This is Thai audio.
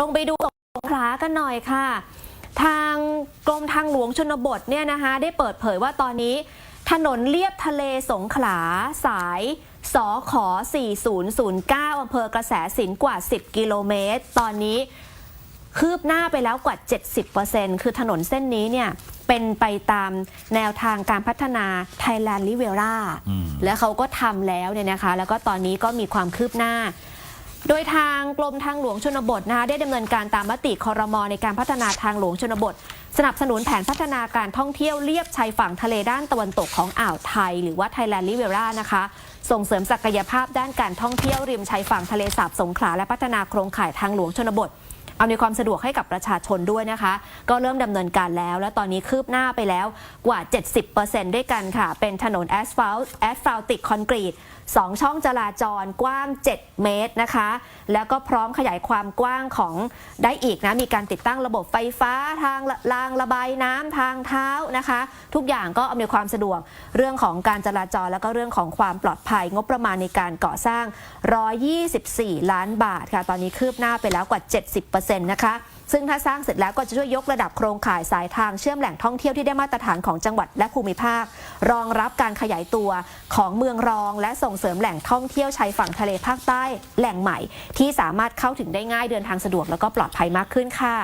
ลงไปดูสงขลากันหน่อยค่ะ ทางกรมทางหลวงชนบทเนี่ยนะคะ ได้เปิดเผยว่าตอนนี้ ถนนเลียบทะเลสงขลาสายสอขอ4009อำเภอกระแสสินกว่า 10 กิโลเมตร ตอนนี้คืบหน้าไปแล้วกว่า 70%คือถนนเส้นนี้เนี่ย เป็นไปตามแนวทางการพัฒนา Thailand r i v e r a อืมแล้วเขาก็ทำแล้วเนี่ยนะคะ แล้วก็ตอนนี้ก็มีความคืบหน้า โดยทางกรมทางหลวงชนบทนะคะได้ดำเนินการตามมติคอรมอในการพัฒนาทางหลวงชนบท สนับสนุนแผนพัฒนาการท่องเที่ยวเลียบชายฝั่งทะเลด้านตะวันตกของอ่าวไทย หรือว่า Thailand r i v e r a นะคะส่งเสริมศักยภาพด้านการท่องเที่ยวริมชายฝั่งทะเลสาบสงขลาและพัฒนาโครงข่ายทางหลวงชนบท อำนวยความสะดวกให้กับประชาชนด้วยนะคะ ก็เริ่มดำเนินการแล้ว และตอนนี้คืบหน้าไปแล้วกว่า 70%ด้วยกันค่ะ เป็นถนนแอสฟัลต์แอสฟัลติกคอนกรีต2 ช่องจราจรกว้าง 7 เมตรนะคะ แล้วก็พร้อมขยายความกว้างของได้อีกนะ มีการติดตั้งระบบไฟฟ้าทางรางระบายน้ำทางเท้านะคะ ทุกอย่างก็อำนวยความสะดวกเรื่องของการจราจรแล้วก็เรื่องของความปลอดภัยงบประมาณในการก่อสร้าง 124 ล้านบาทค่ะ ตอนนี้คืบหน้าไปแล้วกว่า 70%นะคะ ซึ่งถ้าสร้างเสร็จแล้วก็จะช่วยยกระดับโครงข่ายสายทางเชื่อมแหล่งท่องเที่ยวที่ได้มาตรฐานของจังหวัดและภูมิภาค รองรับการขยายตัวของเมืองรอง และส่งเสริมแหล่งท่องเที่ยวชายฝั่งทะเลภาคใต้แหล่งใหม่ ที่สามารถเข้าถึงได้ง่ายเดินทางสะดวกแล้วก็ปลอดภัยมากขึ้นค่ะ